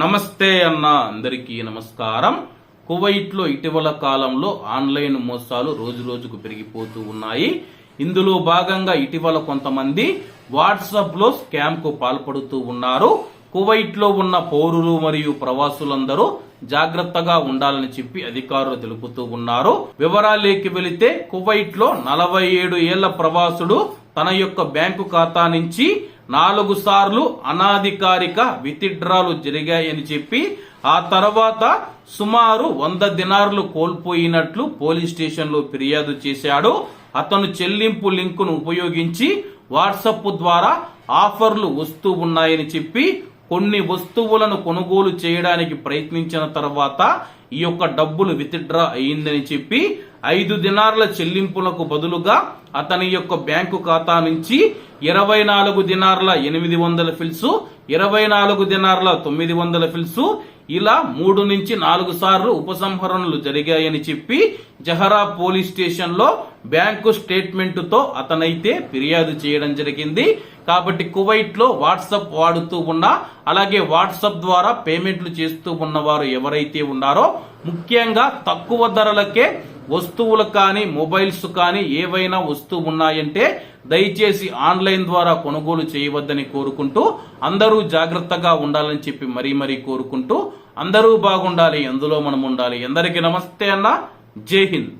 నమస్తే అన్న అందరికీ నమస్కారం. కువైట్లో ఇటీవల కాలంలో ఆన్లైన్ మోసాలు రోజు రోజుకు పెరిగిపోతూ ఉన్నాయి. ఇందులో భాగంగా ఇటీవల కొంతమంది వాట్సాప్లో స్కామ్కు పాల్పడుతూ ఉన్నారు. కువైట్లో ఉన్న పౌరులు మరియు ప్రవాసులందరూ జాగ్రత్తగా ఉండాలని చెప్పి అధికారులు తెలుపుతూ ఉన్నారు. వివరాలేకి వెళితే కువైట్లో నలభై ఏడు ఏళ్ళ ప్రవాసుడు తన యొక్క బ్యాంకు ఖాతా నుంచి నాలుగు సార్లు అనాధికారిక విత్డ్రాలు జరిగాయని చెప్పి ఆ తర్వాత సుమారు వంద దినార్లు కోల్పోయినట్లు పోలీస్ స్టేషన్లో ఫిర్యాదు చేశాడు. అతను చెల్లింపు లింకును ఉపయోగించి వాట్సప్ ద్వారా ఆఫర్లు వస్తూ ఉన్నాయని చెప్పి కొన్ని వస్తువులను కొనుగోలు చేయడానికి ప్రయత్నించిన తర్వాత ఈ యొక్క డబ్బులు విత్డ్రా అయ్యిందని చెప్పి ఐదు దినార్ల చెల్లింపులకు బదులుగా అతని యొక్క బ్యాంకు ఖాతా నుంచి ఇరవై నాలుగు దినార్ల ఎనిమిది వందల ఫిల్సు ఇరవై నాలుగు దినార్ల తొమ్మిది వందల ఫిల్సు. ఇలా మూడు నుంచి నాలుగు సార్లు ఉపసంహరణలు జరిగాయని చెప్పి జహరా పోలీస్ స్టేషన్లో బ్యాంకు స్టేట్మెంటుతో అతనైతే ఫిర్యాదు చేయడం జరిగింది. కాబట్టి కువైట్లో వాట్సాప్ వాడుతూ ఉన్న అలాగే వాట్సప్ ద్వారా పేమెంట్లు చేస్తూ ఉన్నవారు ఎవరైతే ఉన్నారో ముఖ్యంగా తక్కువ ధరలకే వస్తువులు కానీ మొబైల్స్ కానీ ఏవైనా వస్తూ ఉన్నాయంటే దయచేసి ఆన్లైన్ ద్వారా కొనుగోలు చేయవద్దని కోరుకుంటూ అందరూ జాగ్రత్తగా ఉండాలని చెప్పి మరీ మరీ కోరుకుంటూ అందరూ బాగుండాలి ఎందులో మనం ఉండాలి. ఎందరికీ నమస్తే అన్న. జై హింద్.